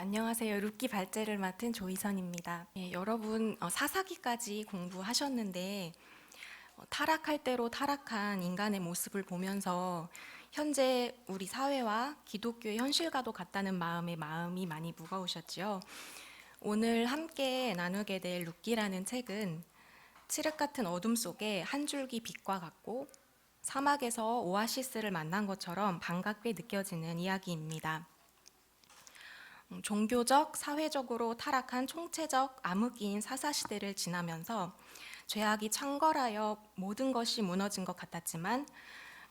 안녕하세요. 룻기 발제를 맡은 조희선입니다. 예, 여러분 어, 사사기까지 공부하셨는데 어, 타락할 대로 타락한 인간의 모습을 보면서 현재 우리 사회와 기독교의 현실과도 같다는 마음에 마음이 많이 무거우셨지요. 오늘 함께 나누게 될 룻기라는 책은 칠흑 같은 어둠 속에 한 줄기 빛과 같고 사막에서 오아시스를 만난 것처럼 반갑게 느껴지는 이야기입니다. 음, 종교적, 사회적으로 타락한 총체적 암흑기인 사사 시대를 지나면서 죄악이 창궐하여 모든 것이 무너진 것 같았지만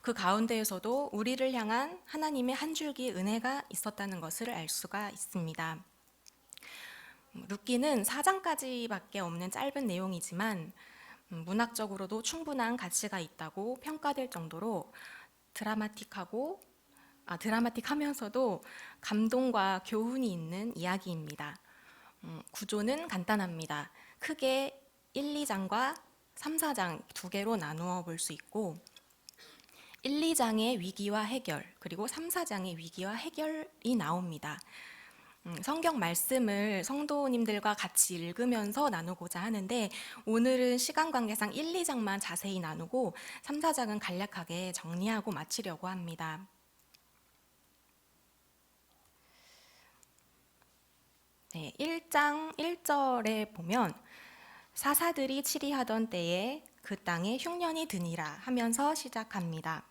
그 가운데에서도 우리를 향한 하나님의 한 줄기 은혜가 있었다는 것을 알 수가 있습니다. 음, 룻기는 4장까지밖에 없는 짧은 내용이지만 음, 문학적으로도 충분한 가치가 있다고 평가될 정도로 드라마틱하고 아, 드라마틱하면서도 감동과 교훈이 있는 이야기입니다. 음, 구조는 간단합니다. 크게 1, 2장과 3, 4장 두 개로 나누어 볼 수 있고 1, 2장의 위기와 해결 그리고 3, 4장의 위기와 해결이 나옵니다. 음, 성경 말씀을 성도님들과 같이 읽으면서 나누고자 하는데 오늘은 시간 관계상 1, 2장만 자세히 나누고 3, 4장은 간략하게 정리하고 마치려고 합니다. 네, 1장 1절에 보면 사사들이 치리하던 때에 그 땅에 흉년이 드니라 하면서 시작합니다.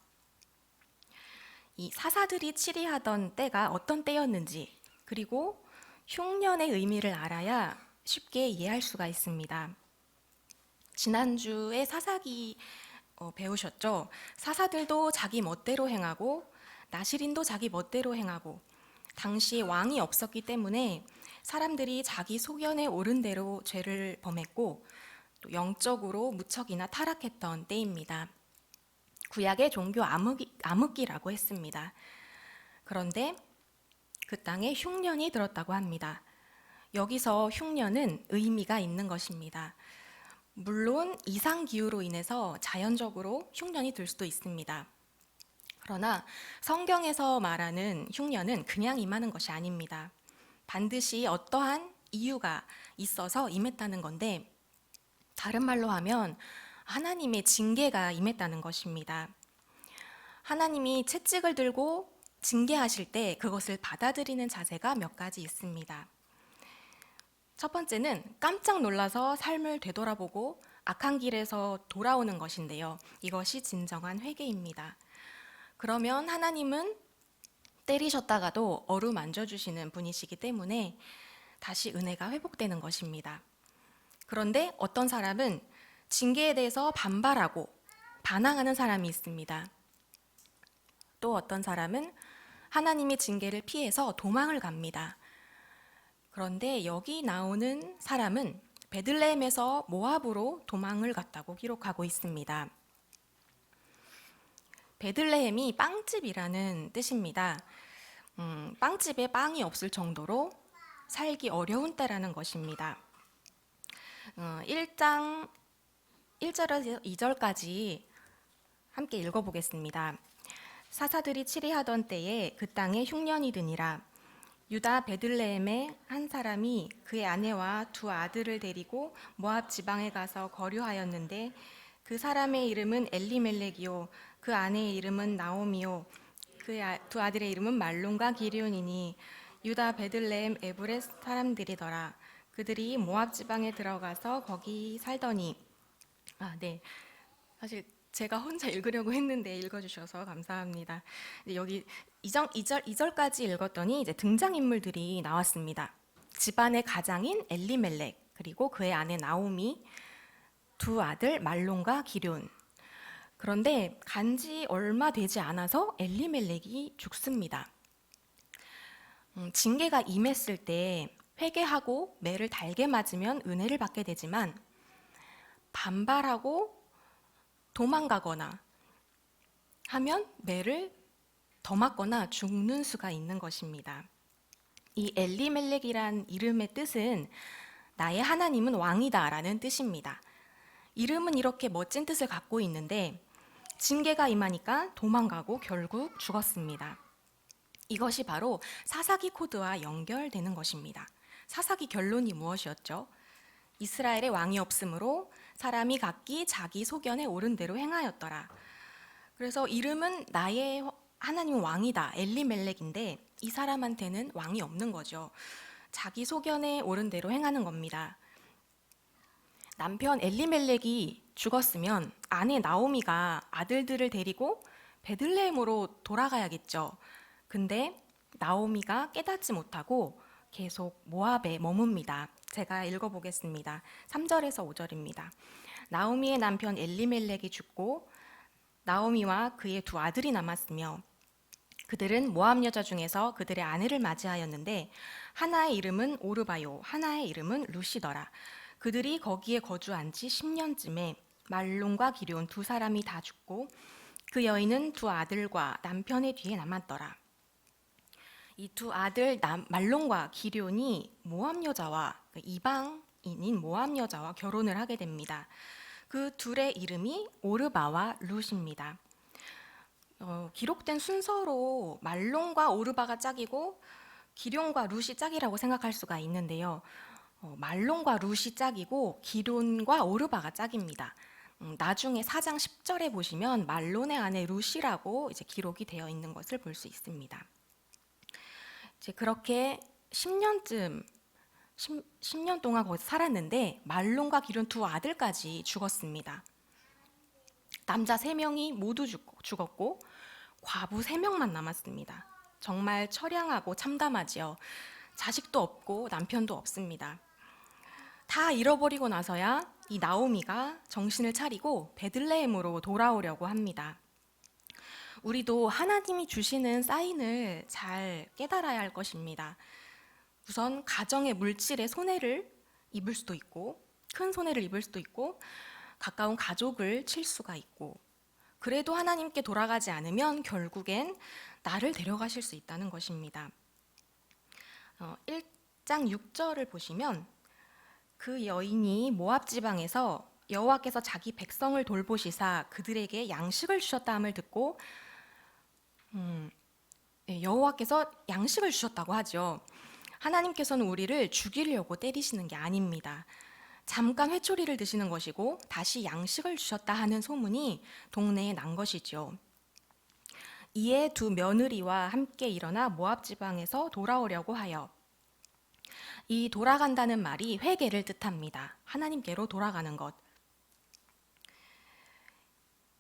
이 사사들이 치리하던 때가 어떤 때였는지 그리고 흉년의 의미를 알아야 쉽게 이해할 수가 있습니다. 지난주에 사사기 어, 배우셨죠? 사사들도 자기 멋대로 행하고 나시린도 자기 멋대로 행하고 당시 왕이 없었기 때문에 사람들이 자기 소견에 오른 대로 죄를 범했고 또 영적으로 무척이나 타락했던 때입니다. 구약의 종교 암흑기, 암흑기라고 했습니다. 그런데 그 땅에 흉년이 들었다고 합니다. 여기서 흉년은 의미가 있는 것입니다. 물론 이상 기후로 인해서 자연적으로 흉년이 들 수도 있습니다. 그러나 성경에서 말하는 흉년은 그냥 임하는 것이 아닙니다. 반드시 어떠한 이유가 있어서 임했다는 건데 다른 말로 하면 하나님의 징계가 임했다는 것입니다. 하나님이 채찍을 들고 징계하실 때 그것을 받아들이는 자세가 몇 가지 있습니다. 첫 번째는 깜짝 놀라서 삶을 되돌아보고 악한 길에서 돌아오는 것인데요. 이것이 진정한 회개입니다. 그러면 하나님은 때리셨다가도 어루만져 주시는 분이시기 때문에 다시 은혜가 회복되는 것입니다. 그런데 어떤 사람은 징계에 대해서 반발하고 반항하는 사람이 있습니다. 또 어떤 사람은 하나님의 징계를 피해서 도망을 갑니다. 그런데 여기 나오는 사람은 베들레헴에서 모압으로 도망을 갔다고 기록하고 있습니다. 베들레헴이 빵집이라는 뜻입니다. 음, 빵집에 빵이 없을 정도로 살기 어려운 때라는 것입니다. 어, 1장 1절에서 2절까지 함께 읽어보겠습니다. 사사들이 치리하던 때에 그 땅에 흉년이 드니라. 유다 베들레헴의 한 사람이 그의 아내와 두 아들을 데리고 모압 지방에 가서 거류하였는데 그 사람의 이름은 엘리멜렉이요 그 아내의 이름은 나오미요 그두 아들의 이름은 말론과 기리온이니 유다 베들레헴 에브레 사람들이더라 그들이 모압 지방에 들어가서 거기 살더니 아 네 사실 제가 혼자 읽으려고 했는데 읽어주셔서 감사합니다. 여기 2절, 2절, 2절까지 읽었더니 이제 등장 인물들이 나왔습니다. 집안의 가장인 엘리멜렉, 그리고 그의 아내 나오미, 두 아들 말론과 기륜. 그런데 간지 얼마 되지 않아서 엘리멜렉이 죽습니다. 음, 징계가 임했을 때 회개하고 매를 달게 맞으면 은혜를 받게 되지만 반발하고 도망가거나 하면 매를 더 맞거나 죽는 수가 있는 것입니다. 이 엘리멜렉이란 이름의 뜻은 나의 하나님은 왕이다라는 뜻입니다. 이름은 이렇게 멋진 뜻을 갖고 있는데 징계가 임하니까 도망가고 결국 죽었습니다. 이것이 바로 사사기 코드와 연결되는 것입니다. 사사기 결론이 무엇이었죠? 이스라엘의 왕이 없으므로 사람이 각기 자기 소견에 옳은 대로 행하였더라. 그래서 이름은 나의 하나님 왕이다 엘리멜렉인데 이 사람한테는 왕이 없는 거죠. 자기 소견에 옳은 대로 행하는 겁니다. 남편 엘리멜렉이 죽었으면 아내 나오미가 아들들을 데리고 베들레헴으로 돌아가야겠죠. 근데 나오미가 깨닫지 못하고 계속 모압에 머뭅니다. 제가 읽어보겠습니다. 3절에서 5절입니다. 나오미의 남편 엘리멜렉이 죽고 나오미와 그의 두 아들이 남았으며 그들은 모압 여자 중에서 그들의 아내를 맞이하였는데 하나의 이름은 오르바요 하나의 이름은 루시더라 그들이 거기에 거주한 지 10년쯤에 말론과 기룡 두 사람이 다 죽고 그 여인은 두 아들과 남편의 뒤에 남았더라 이 두 아들 남, 말론과 기룡이 모압 여자와 그 이방인인 모압 여자와 결혼을 하게 됩니다. 그 둘의 이름이 오르바와 룻입니다. 어, 기록된 순서로 말론과 오르바가 짝이고 기룡과 룻이 짝이라고 생각할 수가 있는데요. 어, 말론과 룻이 짝이고 기론과 오르바가 짝입니다. 음, 나중에 4장 10절에 보시면 말론의 아내 룻이라고 이제 기록이 되어 있는 것을 볼 수 있습니다. 이제 그렇게 10년쯤 10, 년 동안 거기서 살았는데 말론과 기론 두 아들까지 죽었습니다. 남자 세 명이 모두 죽었고 과부 세 명만 남았습니다. 정말 처량하고 참담하지요. 자식도 없고 남편도 없습니다. 다 잃어버리고 나서야 이 나오미가 정신을 차리고 베들레헴으로 돌아오려고 합니다. 우리도 하나님이 주시는 사인을 잘 깨달아야 할 것입니다. 우선 가정의 물질에 손해를 입을 수도 있고 큰 손해를 입을 수도 있고 가까운 가족을 칠 수가 있고 그래도 하나님께 돌아가지 않으면 결국엔 나를 데려가실 수 있다는 것입니다. 어, 1장 6절을 보시면 그 여인이 모압 지방에서 여호와께서 자기 백성을 돌보시사 그들에게 양식을 주셨다함을 듣고 음, 예, 여호와께서 양식을 주셨다고 하죠. 하나님께서는 우리를 죽이려고 때리시는 게 아닙니다. 잠깐 회초리를 드시는 것이고 다시 양식을 주셨다 하는 소문이 동네에 난 것이죠. 이에 두 며느리와 함께 일어나 모압 지방에서 돌아오려고 하여 이 돌아간다는 말이 회개를 뜻합니다. 하나님께로 돌아가는 것.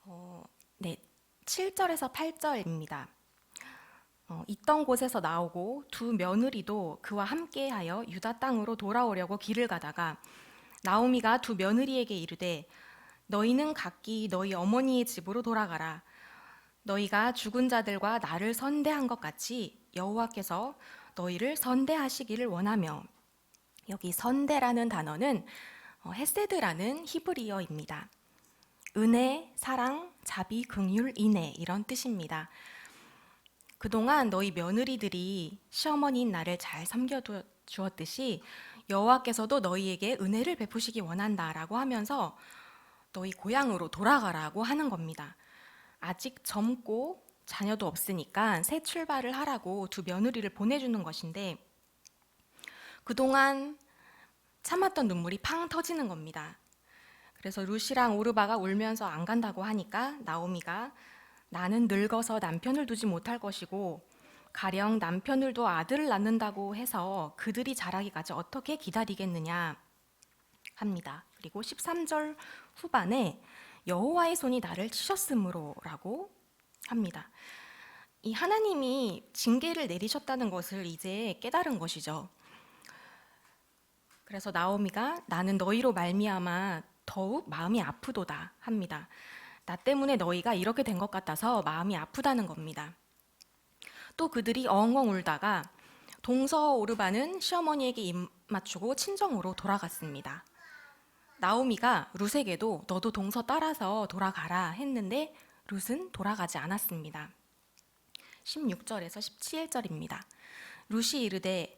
어, 네, 7절에서 8절입니다. 어, 있던 곳에서 나오고 두 며느리도 그와 함께하여 유다 땅으로 돌아오려고 길을 가다가 나오미가 두 며느리에게 이르되 너희는 각기 너희 어머니의 집으로 돌아가라 너희가 죽은 자들과 나를 선대한 것 같이 여호와께서 너희를 선대하시기를 원하며 여기 선대라는 단어는 어, 헤세드라는 히브리어입니다. 은혜, 사랑, 자비, 긍휼, 인애 이런 뜻입니다. 그동안 너희 며느리들이 시어머니인 나를 잘 섬겨 주었듯이 여호와께서도 너희에게 은혜를 베푸시기 원한다라고 하면서 너희 고향으로 돌아가라고 하는 겁니다. 아직 젊고 자녀도 없으니까 새 출발을 하라고 두 며느리를 보내주는 것인데 그동안 참았던 눈물이 팡 터지는 겁니다. 그래서 루시랑 오르바가 울면서 안 간다고 하니까 나오미가 나는 늙어서 남편을 두지 못할 것이고 가령 남편을 둬 아들을 낳는다고 해서 그들이 자라기까지 어떻게 기다리겠느냐 합니다. 그리고 13절 후반에 여호와의 손이 나를 치셨으므로라고 합니다. 이 하나님이 징계를 내리셨다는 것을 이제 깨달은 것이죠. 그래서 나오미가 나는 너희로 말미암아 더욱 마음이 아프도다 합니다. 나 때문에 너희가 이렇게 된 것 같아서 마음이 아프다는 겁니다. 또 그들이 엉엉 울다가 동서 오르바는 시어머니에게 입 맞추고 친정으로 돌아갔습니다. 나오미가 룻에게도 너도 동서 따라서 돌아가라 했는데 룻은 돌아가지 않았습니다. 16절에서 17절입니다. 룻이 이르되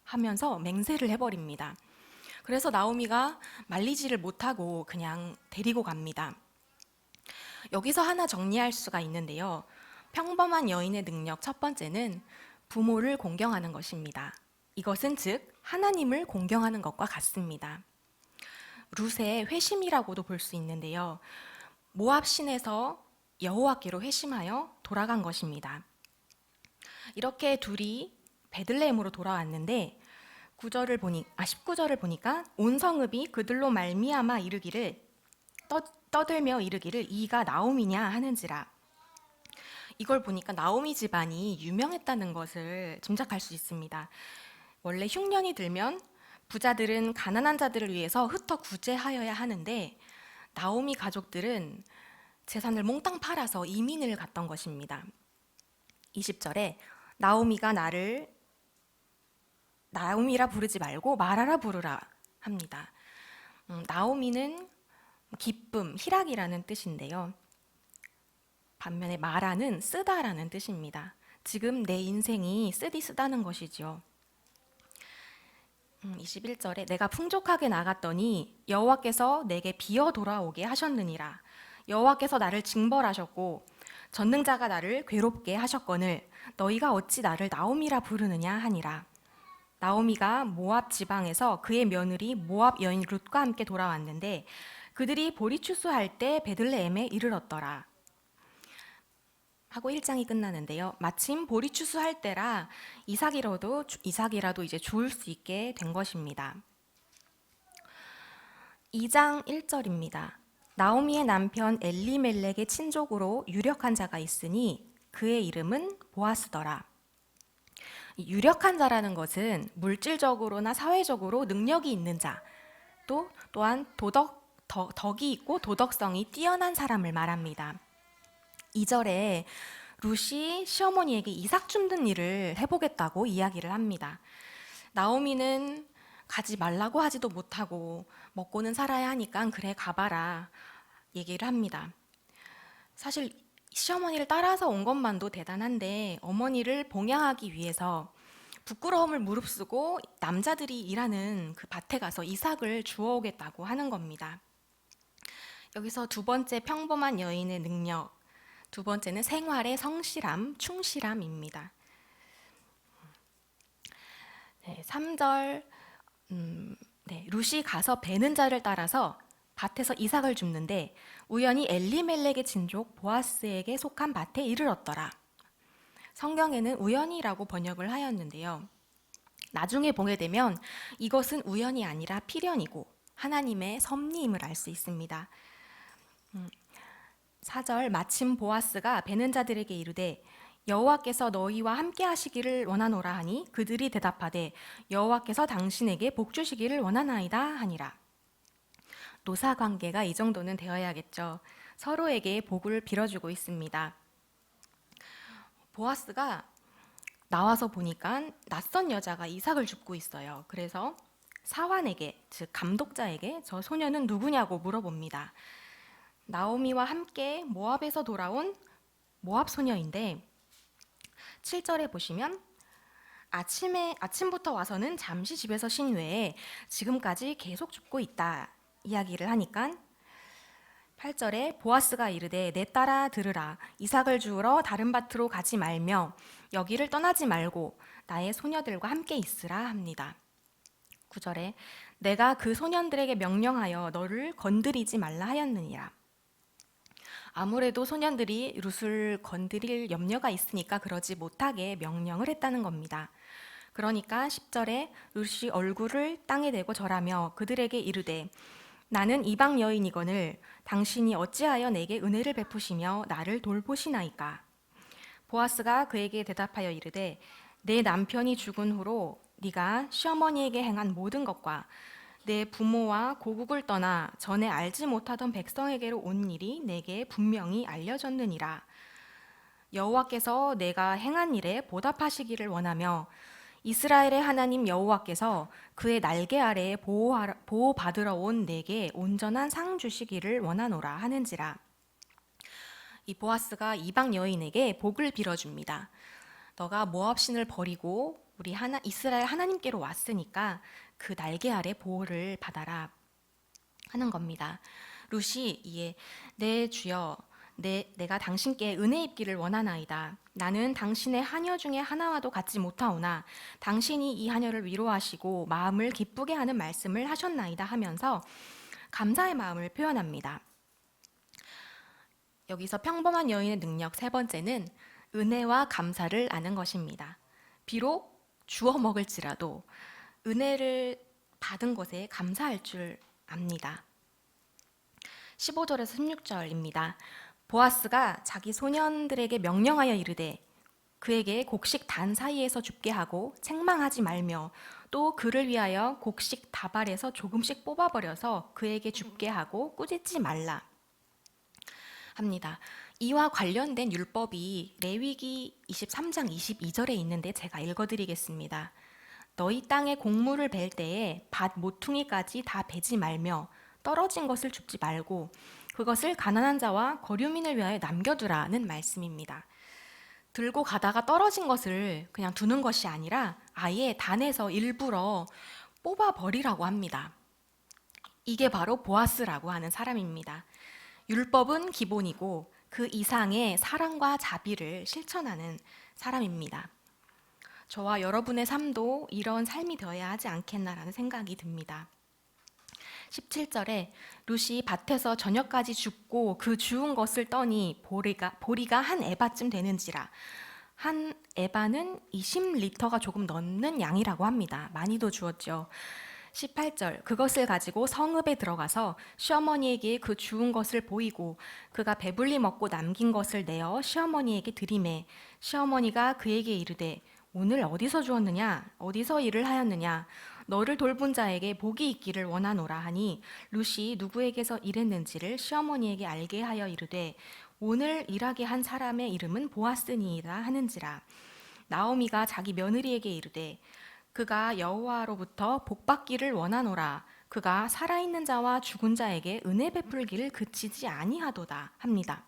하면서 맹세를 해버립니다. 그래서 나오미가 말리지를 못하고 그냥 데리고 갑니다. 여기서 하나 정리할 수가 있는데요. 평범한 여인의 능력 첫 번째는 부모를 공경하는 것입니다. 이것은 즉 하나님을 공경하는 것과 같습니다. 룻의 회심이라고도 볼 수 있는데요. 모압 신에서 여호와께로 회심하여 돌아간 것입니다. 이렇게 둘이 베들레헴으로 돌아왔는데 9절을 보니 아 19절을 보니까 온 성읍이 그들로 말미암아 이르기를 떠, 떠들며 이르기를 이가 나옴이냐 하는지라 이걸 보니까 나오미 집안이 유명했다는 것을 짐작할 수 있습니다. 원래 흉년이 들면 부자들은 가난한 자들을 위해서 흩어 구제하여야 하는데 나오미 가족들은 재산을 몽땅 팔아서 이민을 갔던 것입니다. 20절에 나오미가 나를 나오미라 부르지 말고 마라라 부르라 합니다. 음, 나오미는 기쁨, 희락이라는 뜻인데요. 반면에 마라는 쓰다라는 뜻입니다. 지금 내 인생이 쓰디 쓰다는 것이죠. 음, 21절에 내가 풍족하게 나갔더니 여호와께서 내게 비어 돌아오게 하셨느니라. 여호와께서 나를 징벌하셨고 전능자가 나를 괴롭게 하셨거늘 너희가 어찌 나를 나오미라 부르느냐 하니라. 나오미가 모압 지방에서 그의 며느리 모압 여인 룻과 함께 돌아왔는데 그들이 보리 추수할 때 베들레헴에 이르렀더라. 하고 1장이 끝나는데요. 마침 보리 추수할 때라 이삭이라도 이삭이라도 이제 주울 수 있게 된 것입니다. 2장 1절입니다. 나오미의 남편 엘리멜렉의 친족으로 유력한 자가 있으니 그의 이름은 보아스더라. 유력한 자라는 것은 물질적으로나 사회적으로 능력이 있는 자, 또 또한 도덕 덕이 있고 도덕성이 뛰어난 사람을 말합니다. 2절에 루시 시어머니에게 이삭 줍는 일을 해보겠다고 이야기를 합니다. 나오미는 가지 말라고 하지도 못하고 먹고는 살아야 하니까 그래 가봐라 얘기를 합니다. 사실 시어머니를 따라서 온 것만도 대단한데 어머니를 봉양하기 위해서 부끄러움을 무릅쓰고 남자들이 일하는 그 밭에 가서 이삭을 주워오겠다고 하는 겁니다. 여기서 두 번째 평범한 여인의 능력, 두 번째는 생활의 성실함, 충실함입니다. 네, 3절 음, 네, 룻이 가서 베는 자를 따라서 밭에서 이삭을 줍는데 우연히 엘리멜렉의 친족 보아스에게 속한 밭에 이르렀더라. 성경에는 우연이라고 번역을 하였는데요. 나중에 보게 되면 이것은 우연이 아니라 필연이고 하나님의 섭리임을 알 수 있습니다. 음, 4절 마침 보아스가 베는 자들에게 이르되 여호와께서 너희와 함께 하시기를 원하노라 하니 그들이 대답하되 여호와께서 당신에게 복 주시기를 원하나이다 하니라. 노사 관계가 이 정도는 되어야겠죠. 서로에게 복을 빌어주고 있습니다. 보아스가 나와서 보니까 낯선 여자가 이삭을 줍고 있어요. 그래서 사환에게, 즉 감독자에게 저 소녀는 누구냐고 물어봅니다. 나오미와 함께 모압에서 돌아온 모압 소녀인데 7절에 보시면 아침에 아침부터 와서는 잠시 집에서 쉰 외에 지금까지 계속 죽고 있다 이야기를 하니까 8절에 보아스가 이르되 내 딸아 들으라 이삭을 주우러 다른 밭으로 가지 말며 여기를 떠나지 말고 나의 소녀들과 함께 있으라 합니다. 9절에 내가 그 소년들에게 명령하여 너를 건드리지 말라 하였느니라. 아무래도 소년들이 룻을 건드릴 염려가 있으니까 그러지 못하게 명령을 했다는 겁니다. 그러니까 10절에 룻이 얼굴을 땅에 대고 절하며 그들에게 이르되 나는 이방 여인이거늘 당신이 어찌하여 내게 은혜를 베푸시며 나를 돌보시나이까 보아스가 그에게 대답하여 이르되 내 남편이 죽은 후로 네가 시어머니에게 행한 모든 것과 내 부모와 고국을 떠나 전에 알지 못하던 백성에게로 온 일이 내게 분명히 알려졌느니라. 여호와께서 내가 행한 일에 보답하시기를 원하며 이스라엘의 하나님 여호와께서 그의 날개 아래 보호받으러 온 내게 온전한 상 주시기를 원하노라 하는지라. 이 보아스가 이방 여인에게 복을 빌어줍니다. 너가 모압 신을 버리고 우리 하나 이스라엘 하나님께로 왔으니까 그 날개 아래 보호를 받아라 하는 겁니다. 룻이 이에 내 주여 내, 내가 당신께 은혜 입기를 원하나이다. 나는 당신의 하녀 중에 하나와도 같지 못하오나 당신이 이 하녀를 위로하시고 마음을 기쁘게 하는 말씀을 하셨나이다 하면서 감사의 마음을 표현합니다. 여기서 평범한 여인의 능력 세 번째는 은혜와 감사를 아는 것입니다. 비록 주워 먹을지라도 은혜를 받은 것에 감사할 줄 압니다. 15절에서 16절입니다. 보아스가 자기 소년들에게 명령하여 이르되 그에게 곡식 단 사이에서 줍게 하고 책망하지 말며 또 그를 위하여 곡식 다발에서 조금씩 뽑아버려서 그에게 줍게 하고 꾸짖지 말라 합니다. 이와 관련된 율법이 레위기 23장 22절에 있는데 제가 읽어드리겠습니다. 너희 땅에 곡물을 벨 때에 밭 모퉁이까지 다 베지 말며 떨어진 것을 줍지 말고 그것을 가난한 자와 거류민을 위하여 남겨두라는 말씀입니다. 들고 가다가 떨어진 것을 그냥 두는 것이 아니라 아예 단에서 일부러 뽑아 버리라고 합니다. 이게 바로 보아스라고 하는 사람입니다. 율법은 기본이고 그 이상의 사랑과 자비를 실천하는 사람입니다. 저와 여러분의 삶도 이런 삶이 되어야 하지 않겠나라는 생각이 듭니다. 17절에 룻이 밭에서 저녁까지 죽고 그 주운 것을 떠니 보리가 보리가 한 에바쯤 되는지라 한 에바는 20리터가 조금 넘는 양이라고 합니다. 많이도 주었죠. 18절 그것을 가지고 성읍에 들어가서 시어머니에게 그 주운 것을 보이고 그가 배불리 먹고 남긴 것을 내어 시어머니에게 드리매 시어머니가 그에게 이르되 오늘 어디서 주었느냐 어디서 일을 하였느냐 너를 돌본 자에게 복이 있기를 원하노라 하니 룻이 누구에게서 일했는지를 시어머니에게 알게 하여 이르되 오늘 일하게 한 사람의 이름은 보아스니이다 하는지라 나오미가 자기 며느리에게 이르되 그가 여호와로부터 복 받기를 원하노라 그가 살아있는 자와 죽은 자에게 은혜 베풀기를 그치지 아니하도다 합니다.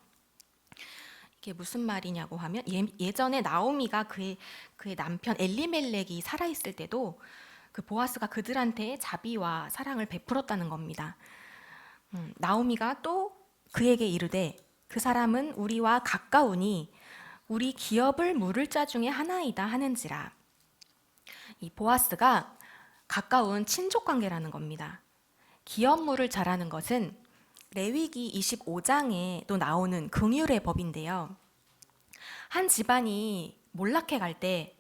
이게 무슨 말이냐고 하면 예, 전에 나오미가 그의 그의 남편 엘리멜렉이 살아 있을 때도 그 보아스가 그들한테 자비와 사랑을 베풀었다는 겁니다. 음, 나오미가 또 그에게 이르되 그 사람은 우리와 가까우니 우리 기업을 물을 자 중에 하나이다 하는지라. 이 보아스가 가까운 친족 관계라는 겁니다. 기업 물을 잘하는 것은 레위기 25장에도 나오는 긍휼의 법인데요. 한 집안이 몰락해 갈 때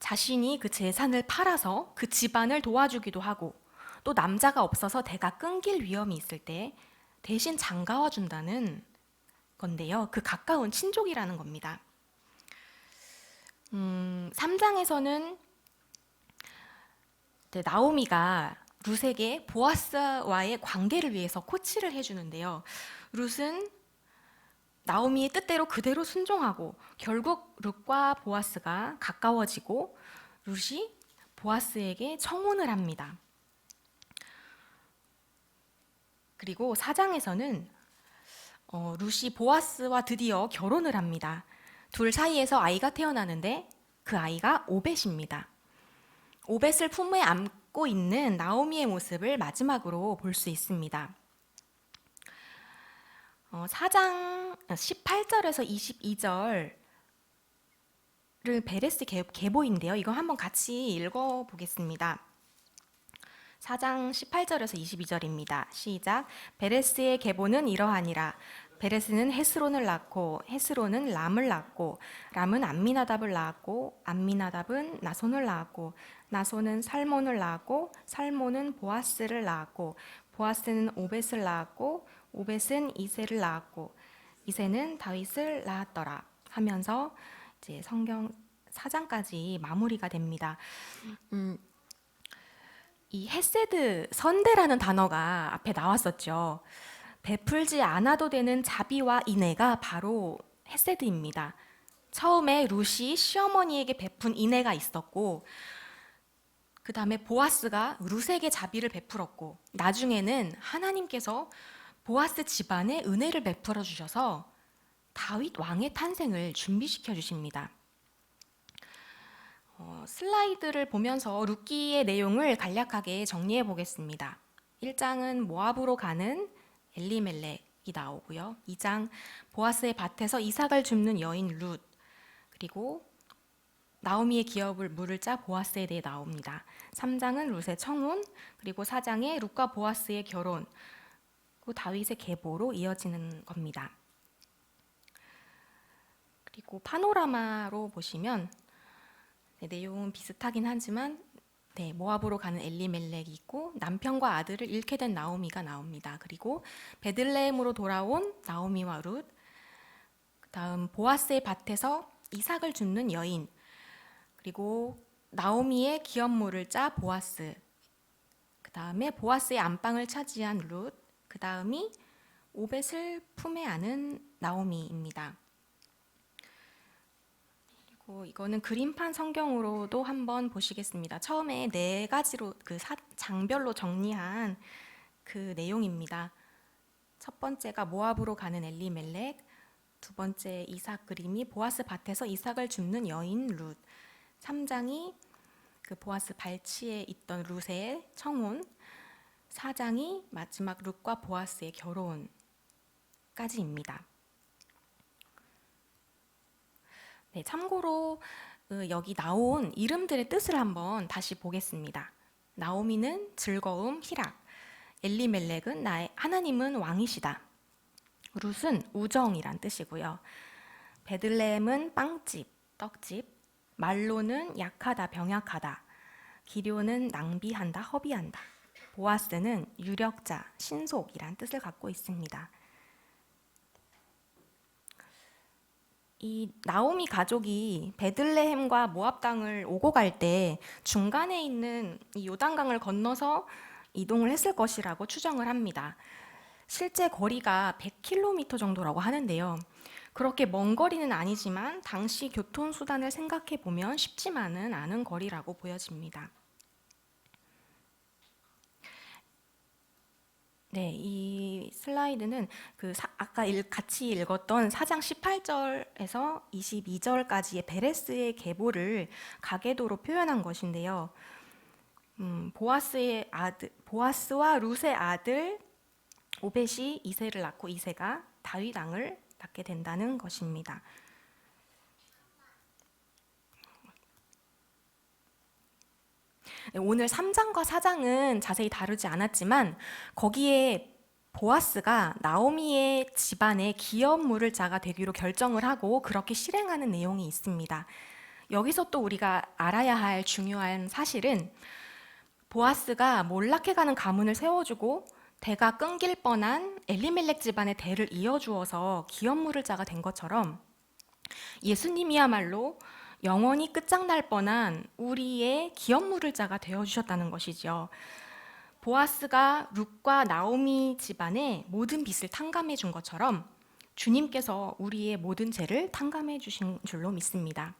자신이 그 재산을 팔아서 그 집안을 도와주기도 하고 또 남자가 없어서 대가 끊길 위험이 있을 때 대신 장가와 준다는 건데요. 그 가까운 친족이라는 겁니다. 음, 3장에서는 나오미가 룻에게 보아스와의 관계를 위해서 코치를 해주는데요. 룻은 나오미의 뜻대로 그대로 순종하고 결국 룻과 보아스가 가까워지고 룻이 보아스에게 청혼을 합니다. 그리고 사장에서는 어, 룻이 보아스와 드디어 결혼을 합니다. 둘 사이에서 아이가 태어나는데 그 아이가 오벳입니다. 오벳을 품에 안고 있는 나오미의 모습을 마지막으로 볼 수 있습니다. 어, 4장 18절에서 22절을 베레스 계보인데요. 이거 한번 같이 읽어 보겠습니다. 4장 18절에서 22절입니다. 시작. 베레스의 계보는 이러하니라. 베레스는 헤스론을 낳고 헤스론은 람을 낳고 람은 암미나답을 낳았고 암미나답은 나손을 낳았고 나손은 살몬을 낳았고 살몬은 보아스를 낳았고 보아스는 오벳을 낳았고 오벳은 이세를 낳았고 이세는 다윗을 낳았더라 하면서 이제 성경 4장까지 마무리가 됩니다. 음, 이 헤세드 선대라는 단어가 앞에 나왔었죠. 베풀지 않아도 되는 자비와 인애가 바로 헤세드입니다. 처음에 룻이 시어머니에게 베푼 인애가 있었고 그 다음에 보아스가 룻에게 자비를 베풀었고 나중에는 하나님께서 보아스 집안에 은혜를 베풀어 주셔서 다윗 왕의 탄생을 준비시켜 주십니다. 어, 슬라이드를 보면서 룻기의 내용을 간략하게 정리해 보겠습니다. 1장은 모압으로 가는 엘리멜렉이 나오고요. 2장 보아스의 밭에서 이삭을 줍는 여인 룻 그리고 나오미의 기업을 물을 짜 보아스에 대해 나옵니다. 3장은 룻의 청혼 그리고 4장에 룻과 보아스의 결혼 그리고 다윗의 계보로 이어지는 겁니다. 그리고 파노라마로 보시면 네, 내용은 비슷하긴 하지만 네, 모압으로 가는 엘리멜렉이 있고 남편과 아들을 잃게 된 나오미가 나옵니다. 그리고 베들레헴으로 돌아온 나오미와 룻, 그다음 보아스의 밭에서 이삭을 줍는 여인, 그리고 나오미의 기업물을 짜 보아스, 그다음에 보아스의 안방을 차지한 룻, 그 다음이 오벳을 품에 안은 나오미입니다. 그리고 이거는 그림판 성경으로도 한번 보시겠습니다. 처음에 네 가지로 그 사- 장별로 정리한 그 내용입니다. 첫 번째가 모압으로 가는 엘리멜렉, 두 번째 이삭 그림이 보아스 밭에서 이삭을 줍는 여인 룻, 3장이 그 보아스 발치에 있던 룻의 청혼, 4장이 마지막 룻과 보아스의 결혼까지입니다. 네, 참고로 어, 여기 나온 이름들의 뜻을 한번 다시 보겠습니다. 나오미는 즐거움, 희락, 엘리멜렉은 나의 하나님은 왕이시다. 룻은 우정이란 뜻이고요. 베들레헴은 빵집, 떡집, 말로는 약하다, 병약하다. 기료는 낭비한다, 허비한다. 보아스는 유력자, 신속이란 뜻을 갖고 있습니다. 이 나오미 가족이 베들레헴과 모압 땅을 오고 갈 때 중간에 있는 이 요단강을 건너서 이동을 했을 것이라고 추정을 합니다. 실제 거리가 100km 정도라고 하는데요. 그렇게 먼 거리는 아니지만 당시 교통 수단을 생각해 보면 쉽지만은 않은 거리라고 보여집니다. 네, 이 슬라이드는 그 사- 아까 읽- 같이 읽었던 4장 18절에서 22절까지의 베레스의 계보를 가계도로 표현한 것인데요. 음, 보아스의 아들, 보아스와 룻의 아들 오벳이 이세를 낳고 이세가 다윗 왕을 낳게 된다는 것입니다. 오늘 3장과 4장은 자세히 다루지 않았지만 거기에 보아스가 나오미의 집안의 기업물을 자가 되기로 결정을 하고 그렇게 실행하는 내용이 있습니다. 여기서 또 우리가 알아야 할 중요한 사실은 보아스가 몰락해가는 가문을 세워주고 대가 끊길 뻔한 엘리멜렉 집안의 대를 이어주어서 기업물을 자가 된 것처럼 예수님이야말로 영원히 끝장날 뻔한 우리의 기업물을 자가 되어 주셨다는 것이죠. 보아스가 룻과 나오미 집안의 모든 빚을 탕감해 준 것처럼 주님께서 우리의 모든 죄를 탕감해 주신 줄로 믿습니다.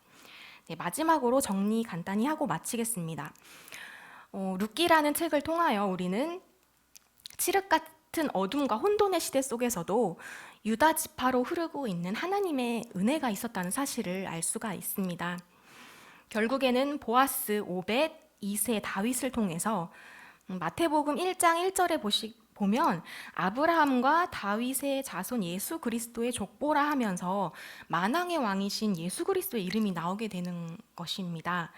네, 마지막으로 정리 간단히 하고 마치겠습니다. 어, 룻기라는 책을 통하여 우리는 칠흑 같은 어둠과 혼돈의 시대 속에서도 유다 지파로 흐르고 있는 하나님의 은혜가 있었다는 사실을 알 수가 있습니다. 결국에는 보아스, 오벳, 이세, 다윗을 통해서 음, 마태복음 1장 1절에 보시, 보면 아브라함과 다윗의 자손 예수 그리스도의 족보라 하면서 만왕의 왕이신 예수 그리스도의 이름이 나오게 되는 것입니다.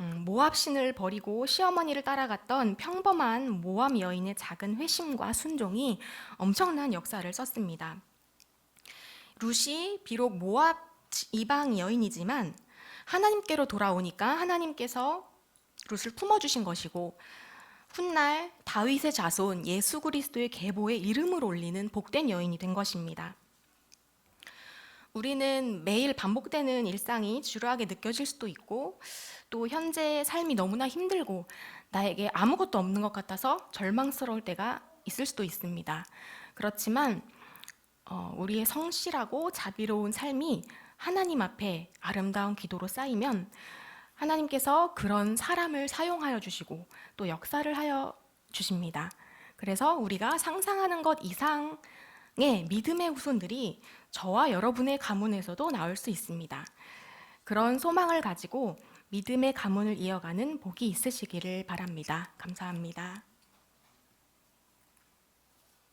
음, 모압 신을 버리고 시어머니를 따라갔던 평범한 모압 여인의 작은 회심과 순종이 엄청난 역사를 썼습니다. 룻이 비록 모압 이방 여인이지만 하나님께로 돌아오니까 하나님께서 룻을 품어주신 것이고 훗날 다윗의 자손 예수 그리스도의 계보에 이름을 올리는 복된 여인이 된 것입니다. 우리는 매일 반복되는 일상이 지루하게 느껴질 수도 있고 또 현재 삶이 너무나 힘들고 나에게 아무것도 없는 것 같아서 절망스러울 때가 있을 수도 있습니다. 그렇지만 어, 우리의 성실하고 자비로운 삶이 하나님 앞에 아름다운 기도로 쌓이면 하나님께서 그런 사람을 사용하여 주시고 또 역사를 하여 주십니다. 그래서 우리가 상상하는 것 이상의 믿음의 후손들이 저와 여러분의 가문에서도 나올 수 있습니다. 그런 소망을 가지고 믿음의 가문을 이어가는 복이 있으시기를 바랍니다. 감사합니다.